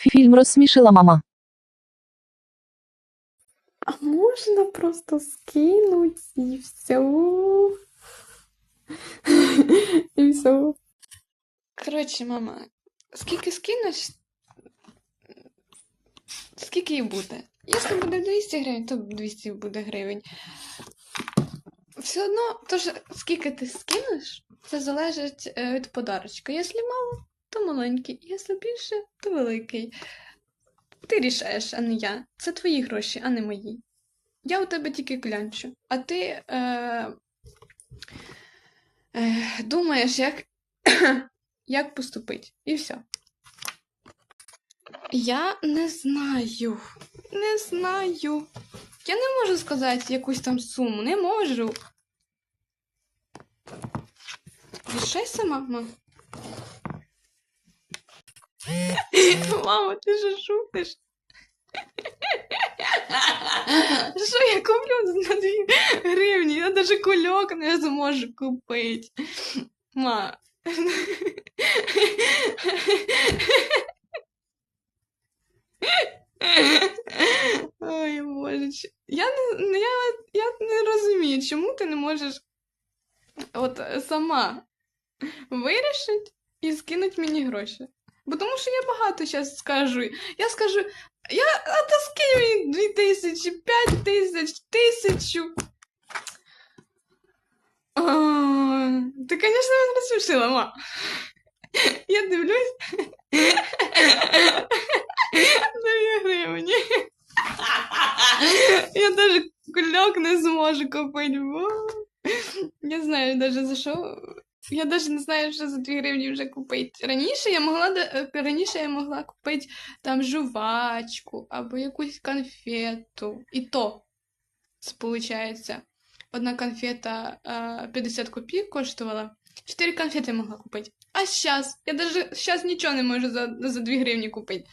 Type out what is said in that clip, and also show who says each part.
Speaker 1: Фільм розсмішила мама.
Speaker 2: А можна просто скинуть і все. І все.
Speaker 3: Коротше, мама, скільки скинеш, скільки і буде. Якщо буде 200 гривень, то 200 буде гривень. Все одно, то ж, скільки ти скинеш, це залежить е, від подарочка. Якщо мало, то маленький, якщо більше, то великий. Ти рішаєш, а не я. Це твої гроші, а не мої. Я у тебе тільки клянчу, а ти е, е, думаєш, як, як поступити. І все. Я не знаю. Не знаю. Я не можу сказати якусь там суму. Не можу. Рішай сама, мам. Мама, ти же шутиш. Що я куплю на 2 гривні? Я навіть кульок не зможу купити. Ма. Ой, боже. Я не, я, я не розумію, чому ти не можеш от сама вирішити і скинути мені гроші. Бо тому що я багато зараз скажу. Я скажу, я, а то скинь мені дві тисячі, п'ять тисяч, тисячу. А, Ти, звісно, мене розсмішила, ма. Я дивлюсь. Дві гривні. Я даже кульок не зможу купити. Я знаю даже за що. Я даже не знаю, що за 2 гривні вже купити. Раніше я могла е, раніше я могла купити там жувачку або якусь конфету. І то, виходить, одна конфета е, 50 копійок коштувала. 4 конфети могла купити. А зараз, я даже зараз нічого не можу за, за 2 гривні купити.